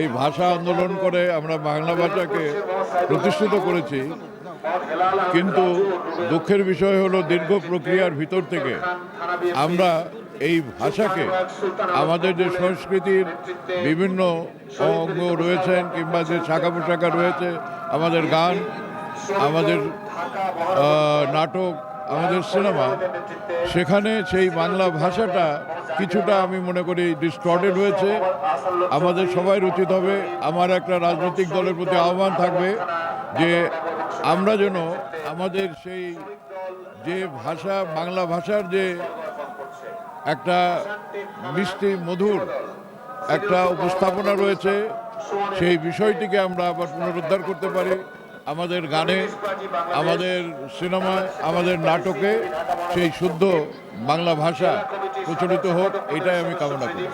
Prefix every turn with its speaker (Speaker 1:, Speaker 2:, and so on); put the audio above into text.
Speaker 1: এই ভাষা আন্দোলন করে আমরা বাংলা ভাষাকে প্রতিষ্ঠিত করেছি। কিন্তু দুঃখের বিষয় হলো দীর্ঘ প্রক্রিয়ার ভিতর থেকে আমরা এই ভাষাকে, আমাদের যে সংস্কৃতির বিভিন্ন অঙ্গ রয়েছেন কিংবা যে শাখা পোশাখা রয়েছে, আমাদের গান, আমাদের নাটক, আমাদের সিনেমা, সেখানে সেই বাংলা ভাষাটা কিছুটা আমি মনে করি ডিস্টর্টেড হয়েছে। আমাদের সবাই উচিত হবে। আমার একটা রাজনৈতিক দলের প্রতি আহ্বান থাকবে যে আমরা যেন আমাদের সেই যে ভাষা, বাংলা ভাষার যে একটা মিষ্টি, মধুর একটা উপস্থাপনা রয়েছে, সেই বিষয়টিকে আমরা আবার পুনরুদ্ধার করতে পারি। আমাদের গানে, আমাদের সিনেমায়, আমাদের নাটকে সেই শুদ্ধ বাংলা ভাষা প্রচলিত হোক এটাই আমি কামনা করি।